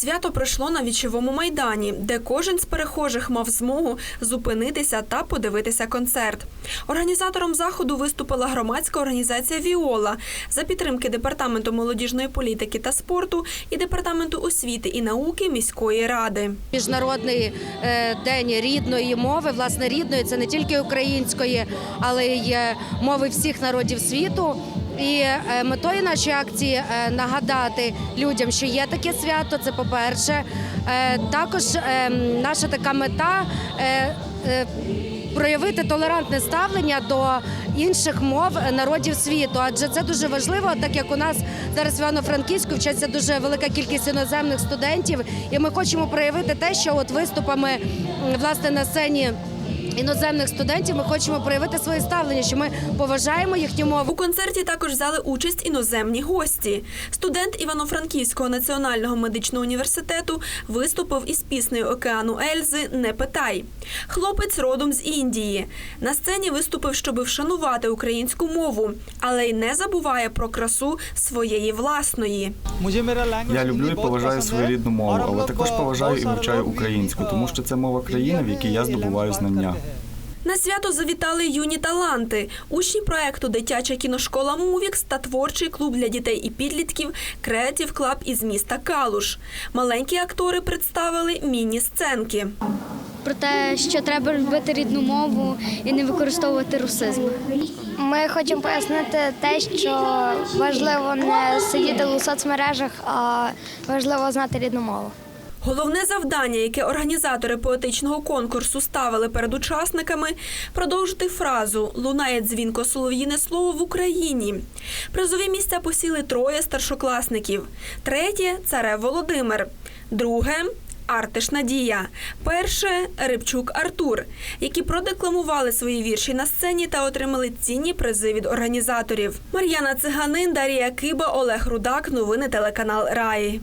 Свято пройшло на вічовому майдані, де кожен з перехожих мав змогу зупинитися та подивитися концерт. Організатором заходу виступила громадська організація Віола за підтримки департаменту молодіжної політики та спорту і департаменту освіти і науки міської ради. Міжнародний е, день рідної мови, власне, рідної це не тільки української, але й е, мови всіх народів світу. І е, метою нашої акції е, нагадати людям, що є таке свято. Це по-перше. Е, Також наша така мета. Проявити толерантне ставлення до інших мов народів світу, адже це дуже важливо, так як у нас зараз в Івано-Франківську вчаться дуже велика кількість іноземних студентів, і ми хочемо проявити те, що от виступами власне на сцені. Іноземних студентів ми хочемо проявити своє ставлення, що ми поважаємо їхню мову. У концерті також взяли участь іноземні гості. Студент Івано-Франківського національного медичного університету виступив із піснею океану Ельзи Не питай. Хлопець родом з Індії. На сцені виступив, щоби вшанувати українську мову, але й не забуває про красу своєї власної. Я люблю і поважаю свою рідну мову, але також поважаю і вивчаю українську, тому що це мова країни, в якій я здобуваю знання. На свято завітали юні таланти, учні проекту Дитяча кіношкола Мувікс та творчий клуб для дітей і підлітків Креатив Клаб із міста Калуш. Маленькі актори представили міні-сценки. про те, що треба любити рідну мову і не використовувати русизм. Ми хочемо пояснити те, що важливо не сидіти у соцмережах, а важливо знати рідну мову. Головне завдання, яке організатори поетичного конкурсу ставили перед учасниками, продовжити фразу Лунає дзвінко солов'їне слово в Україні. Призові місця посіли троє старшокласників. Третє царев Володимир. Друге. Артиш Надія, перше Рибчук Артур, які продекламували свої вірші на сцені та отримали цінні призи від організаторів. Мар'яна Циганин, Дарія Киба, Олег Рудак. Новини телеканал Раї.